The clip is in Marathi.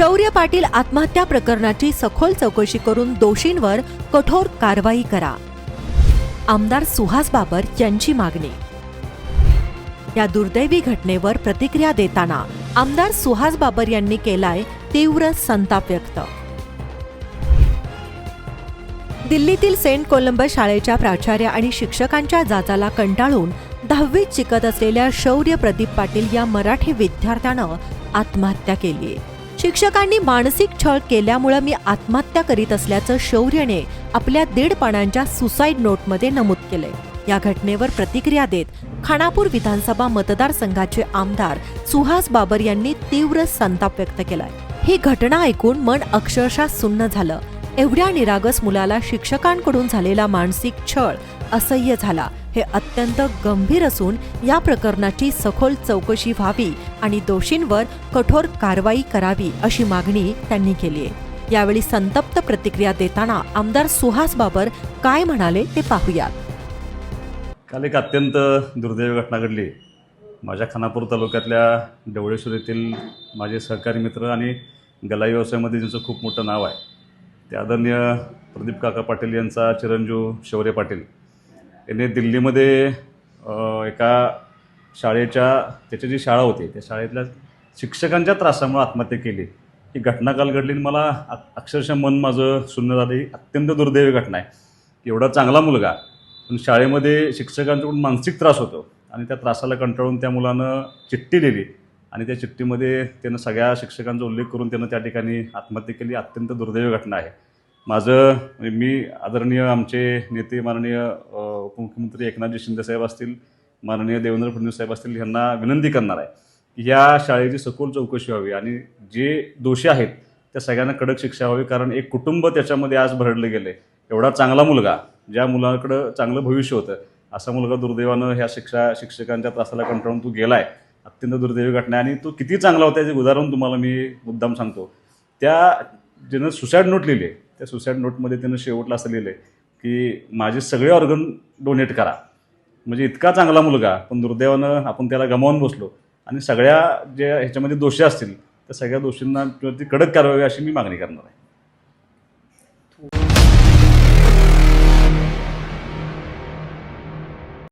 शौर्य पाटील आत्महत्या प्रकरणाची सखोल चौकशी करून दोषींवर कठोर कारवाई करा. आमदार सुहास बाबर यांची मागणी. या दुर्दैवी घटनेवर प्रतिक्रिया देताना आमदार सुहास बाबर यांनी केलाय तीव्र संताप व्यक्त. दिल्लीतील सेंट कोलंबस शाळेच्या प्राचार्य आणि शिक्षकांच्या जाचाला कंटाळून दहावीत शिकत असलेल्या शौर्य प्रदीप पाटील या मराठी विद्यार्थ्यानं आत्महत्या केली शिक्षकांनी मानसिक छळ केल्यामुळं मी आत्महत्या करीत असल्याचं शौर्यने आपल्या दीड पानांच्या सुसाईड नोटमध्ये नमूद केलंय. या घटनेवर प्रतिक्रिया देत खानापूर विधानसभा मतदारसंघाचे आमदार सुहास बाबर यांनी तीव्र संताप व्यक्त केलाय. ही घटना ऐकून मन अक्षरशः सुन्न झालं. एवढ्या निरागस मुलाला शिक्षकांकडून झालेला मानसिक छळ असह्य झाला. हे अत्यंत गंभीर असून या प्रकरणाची सखोल चौकशी व्हावी आणि दोषींवर कठोर कारवाई करावी अशी मागणी त्यांनी केली आहे. यावेळी संतप्त प्रतिक्रिया देताना आमदार सुहास बाबर काय म्हणाले ते पाहूयात. काल एक अत्यंत दुर्दैवी घटना घडली. माझ्या खानापूर तालुक्यातल्या डवळेश्वर येथील माझे सहकारी मित्र आणि गलाई व्यवसायामध्ये ज्यांचं खूप मोठं नाव आहे ते आदरणीय प्रदीप काका पाटील यांचा चिरंजीव शौर्य पाटील यांनी दिल्लीमध्ये एका शाळेच्या त्याची जी शाळा होती त्या शाळेतल्या शिक्षकांच्या त्रासामुळे आत्महत्या केली. ही घटना काल घडली आणि मला अक्षरशः मन माझं शून्य झालं. ही अत्यंत दुर्दैवी घटना आहे. एवढा चांगला मुलगा पण शाळेमध्ये शिक्षकांच्याकडून मानसिक त्रास होतो आणि त्या त्रासाला कंटाळून त्या मुलानं चिठ्ठी लिहिली. आणि त्या चिठ्ठीमध्ये त्यानं सगळ्या शिक्षकांचा उल्लेख करून त्यानं त्या ठिकाणी आत्महत्या केली. अत्यंत दुर्दैवी घटना आहे. माझं म्हणजे मी आदरणीय आमचे नेते माननीय उपमुख्यमंत्री एकनाथजी शिंदेसाहेब असतील माननीय देवेंद्र फडणवीस साहेब असतील यांना विनंती करणार आहे या शाळेची सखोल चौकशी व्हावी आणि जे दोषी आहेत त्या सगळ्यांना कडक शिक्षा व्हावी. कारण एक कुटुंब त्याच्यामध्ये आज भरडलं गेलं. एवढा चांगला मुलगा ज्या मुलाकडं चांगलं भविष्य होतं असा मुलगा दुर्दैवानं ह्या शिक्षा शिक्षकांच्या त्रासाला कंटाळून तू गेला आहे अत्यंत दुर्दैवी घटना आहे. आणि तो किती चांगला होता याचे उदाहरण तुम्हाला मी मुद्दाम सांगतो. त्या ज्यानं सुसाईड नोट लिहिली आहे, त्या सुसाईड नोटमध्ये त्यानं शेवटला असं लिहिलं की माझे सगळे ऑर्गन डोनेट करा. म्हणजे इतका चांगला मुलगा पण दुर्दैवानं आपण त्याला गमावून बसलो. आणि सगळ्या ज्या ह्याच्यामध्ये दोषी असतील त्या सगळ्या दोषींना ती कडक कारवाई अशी मी मागणी करणार आहे.